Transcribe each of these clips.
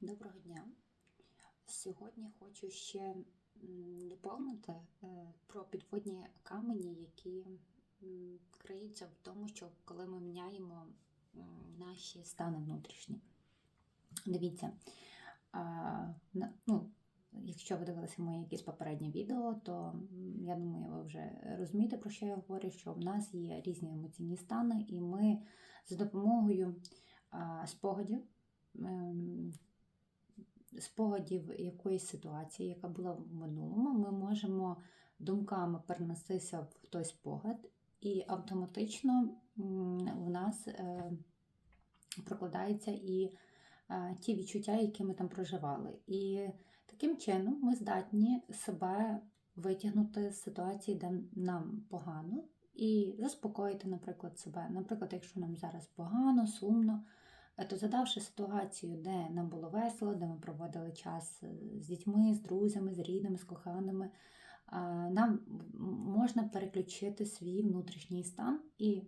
Доброго дня. Сьогодні хочу ще доповнити е, про підводні камені, які криються в тому, що коли ми міняємо наші стани внутрішні. Дивіться, ну, якщо ви дивилися моє якесь попереднє відео, то я думаю, ви вже розумієте, про що я говорю, що в нас є різні емоційні стани, і ми за допомогою спогадів. Спогадів якоїсь ситуації, яка була в минулому, ми можемо думками перенестися в той спогад, і автоматично в нас е, прокладаються і е, ті відчуття, які ми там проживали. І таким чином ми здатні себе витягнути з ситуації, де нам погано, і заспокоїти, наприклад, себе. Наприклад, якщо нам зараз погано, сумно, то задавши ситуацію, де нам було весело, де ми проводили час е, з дітьми, з друзями, з рідними, з коханими, нам можна переключити свій внутрішній стан і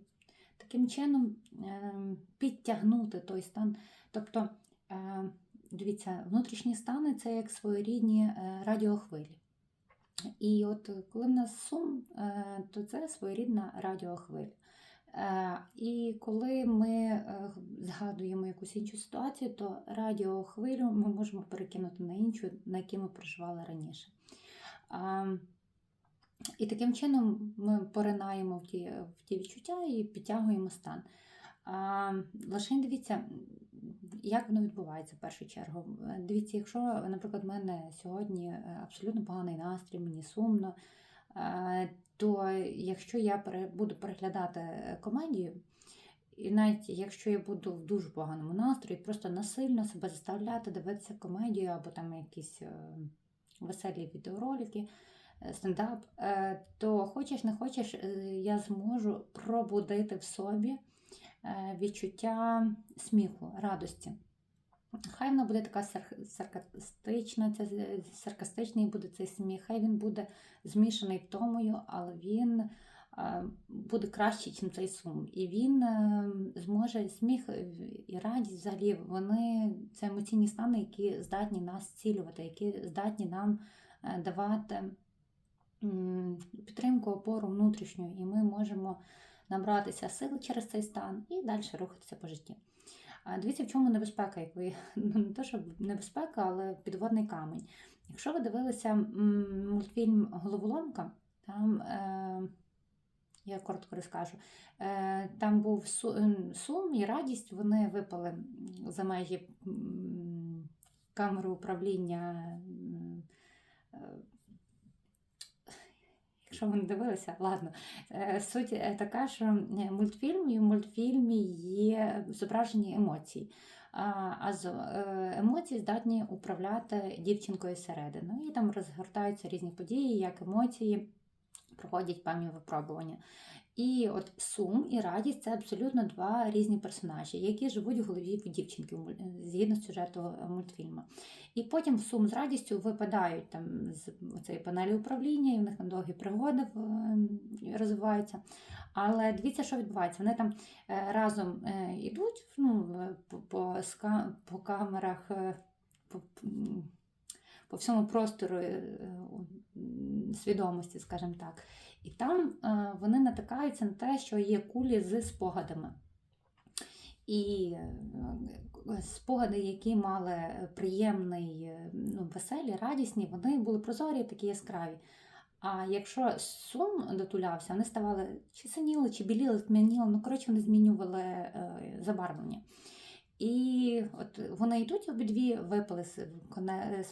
таким чином ем, підтягнути той стан. Тобто, е, дивіться, внутрішні стани це як своєрідні е, радіохвилі. І от коли в нас сум, е, то це своєрідна радіохвиля. Е, І коли ми е, згадуємо якусь іншу ситуацію, то радіохвилю ми можемо перекинути на іншу, на яку ми проживали раніше. І таким чином ми поринаємо в ті, в ті відчуття і підтягуємо стан. Лише дивіться, як воно відбувається в першу чергу. Дивіться, якщо, наприклад, в мене сьогодні е, абсолютно поганий настрій, мені сумно, е, то якщо я буду переглядати комедію, і навіть якщо я буду в дуже поганому настрої, просто насильно себе заставляти дивитися комедію або там якісь е, веселі відеоролики, е, стендап, е, то хочеш не хочеш, е, я зможу пробудити в собі е, відчуття сміху, радості. Хай вона буде така сар- саркастична, ця, саркастичний буде цей сміх, хай він буде змішаний втомою, але він е, буде кращий, ніж цей сум. І він е, зможе сміх і радість взагалі, вони це емоційні стани, які здатні нас зцілювати, які здатні нам е, давати підтримку, опору внутрішню, і ми можемо набратися сили через цей стан і далі рухатися по житті. Дивіться, в чому небезпека, як ви ну, не то, що небезпека, але підводний камінь. Якщо ви дивилися мультфільм Головоломка, там, е, я коротко розкажу, е, там був ем, сум і радість, вони випали за межі камери управління. м, е, Якщо ви не дивилися, ладно. Е, Суть е, така, що е, мультфільм і в мультфільмі є зображені емоції. А емоції здатні управляти дівчинкою середину. І там розгортаються різні події, як емоції проходять певні випробування. І от сум і радість це абсолютно два різні персонажі, які живуть в голові дівчинки згідно з сюжету е, мультфільму. І потім сум з радістю випадають там з цієї панелі управління, і в них там довгі пригоди е, розвиваються. Але дивіться, що відбувається. Вони там е, разом йдуть ну, по, по, камерах, по, по всьому простору свідомості, скажімо так. І там е, вони натикаються на те, що є кулі з спогадами. І е, спогади, які мали приємний, е, ну, веселі, радісні, вони були прозорі, такі яскраві. А якщо сум дотулявся, вони ставали чи синіли, чи біліли, тьмяніли, ну коротше, вони змінювали забарвлення. І от вони йдуть обидві, випали з,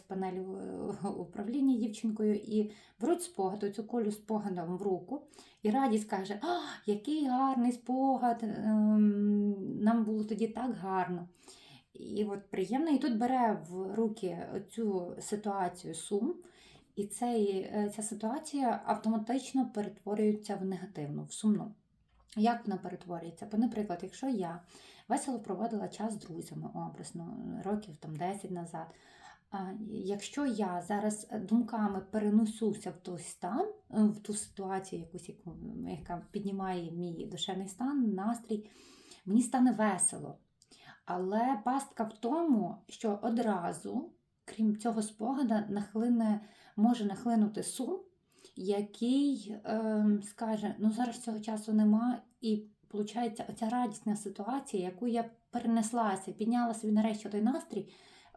панелі е, управління дівчинкою і беруть спогад, цю колю спогадом в руку, і радість каже: А, який гарний спогад! ем, Нам було тоді так гарно. І от приємно, і тут бере в руки цю ситуацію сум, і цей, е, ця ситуація автоматично перетворюється в негативну, в сумну. Як вона перетворюється? Бо, наприклад, якщо я весело проводила час з друзями образно, років там 10 назад. Якщо я зараз думками перенесуся в той стан, е, в ту ситуацію, якусь, яка піднімає мій душевний стан, настрій, мені стане весело. Але пастка в тому, що одразу, крім цього спогада, нахлине, може нахлинути сум, який е, скаже: ну зараз цього часу нема, і виходить, оця радісна ситуація, яку я перенеслася, підняла собі нарешті той настрій,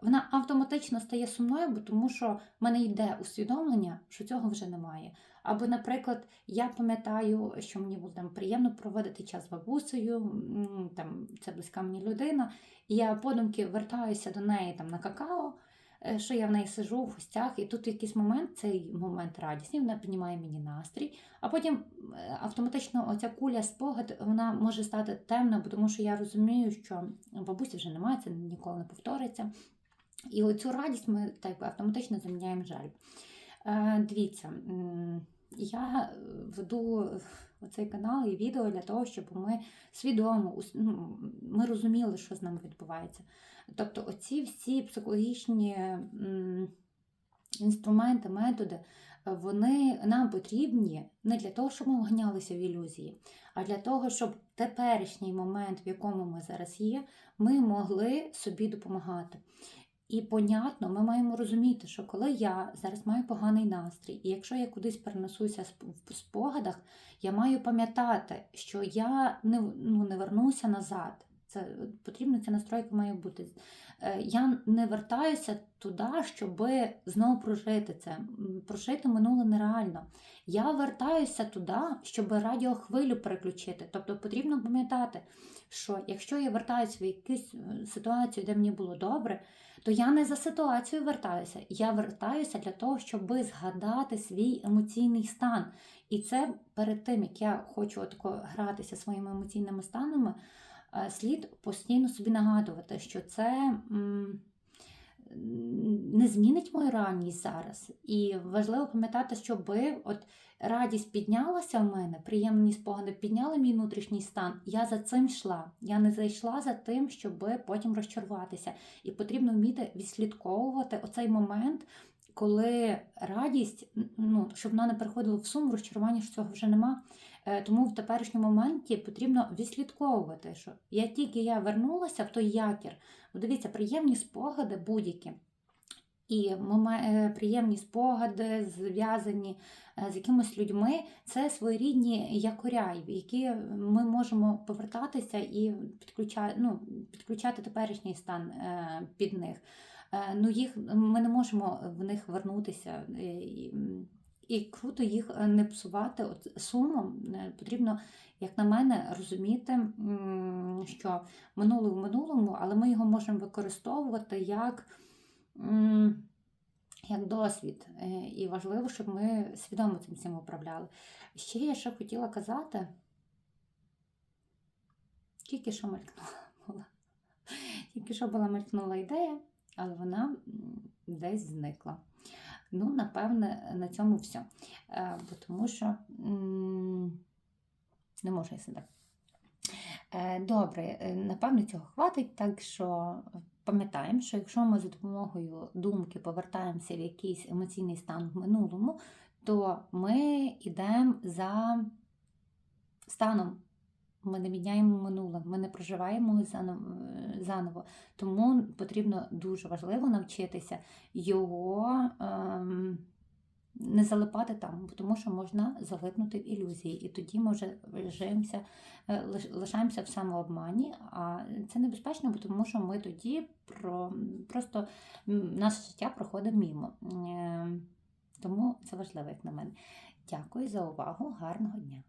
вона автоматично стає сумною, бо тому що в мене йде усвідомлення, що цього вже немає. Або, наприклад, я пам'ятаю, що мені було там приємно проводити час з бабусею, там це близька мені людина, і я подумки вертаюся до неї там на какао, що я в неї сижу в гостях, і тут якийсь момент, цей момент радісний, вона піднімає мені настрій, а потім е, автоматично оця куля спогад вона може стати темна, тому що я розумію, що бабусі вже немає, це ніколи не повториться. І оцю радість ми так автоматично заміняємо жаль. Е, Дивіться, я веду цей канал і відео для того, щоб ми свідомо ну, ми розуміли, що з нами відбувається. Тобто, оці всі психологічні інструменти, методи, вони нам потрібні не для того, щоб ми вганялися в ілюзії, а для того, щоб теперішній момент, в якому ми зараз є, ми могли собі допомагати. І понятно, ми маємо розуміти, що коли я зараз маю поганий настрій, і якщо я кудись перенесуся в спогадах, я маю пам'ятати, що я не, ну, не вернуся назад. Це потрібно, ця настройка має бути. Е, Я не вертаюся туди, щоб знову прожити це. Прожити минуле нереально. Я вертаюся туди, щоб радіохвилю переключити. Тобто потрібно пам'ятати, що якщо я вертаюся в якусь е, ситуацію, де мені було добре, то я не за ситуацією вертаюся. Я вертаюся для того, щоб згадати свій емоційний стан. І це перед тим, як я хочу отако гратися своїми емоційними станами, е, слід постійно собі нагадувати, що це м, не змінить мою реальність зараз. І важливо пам'ятати, щоб от радість піднялася в мене, приємні спогади підняли мій внутрішній стан. Я за цим йшла. Я не зайшла за тим, щоб потім розчаруватися. І потрібно вміти відслідковувати оцей момент. Коли радість, ну щоб вона не переходила в сум, розчарування, що цього вже нема. Е, Тому в теперішньому моменті потрібно відслідковувати, що я тільки я вернулася в той якір. Дивіться, приємні спогади будь-які. І е, приємні спогади, зв'язані е, з якимись людьми, це своєрідні якоря, в які ми можемо повертатися і підключати, ну, підключати теперішній стан під них. Ну, їх, ми не можемо в них вернутися. І, круто їх е, не псувати от сумом. Потрібно, як на мене, розуміти, що минуле в минулому, але ми його можемо використовувати як, як досвід. Е, І важливо, щоб ми свідомо цим всім управляли. Ще я ще хотіла казати, тільки що мелькнула була. Тільки що була мелькнула ідея, але вона десь зникла. Ну, напевне, на цьому все. Е, Бо тому що не можу я себе. Е, Добре, е, напевно, цього хватить, так що пам'ятаємо, що якщо ми за допомогою думки повертаємося в якийсь емоційний стан в минулому, то ми йдемо за станом. Ми не міняємо минуле, ми не проживаємо заново, заново. Тому потрібно дуже важливо навчитися його ем, не залипати там, тому що можна залипнути в ілюзії, і тоді ми вже лишаємося, е, лишаємося в самообмані, а це небезпечно, тому що ми тоді про, просто наше життя проходить мімо. Е, Тому це важливо, як на мене. Дякую за увагу, гарного дня!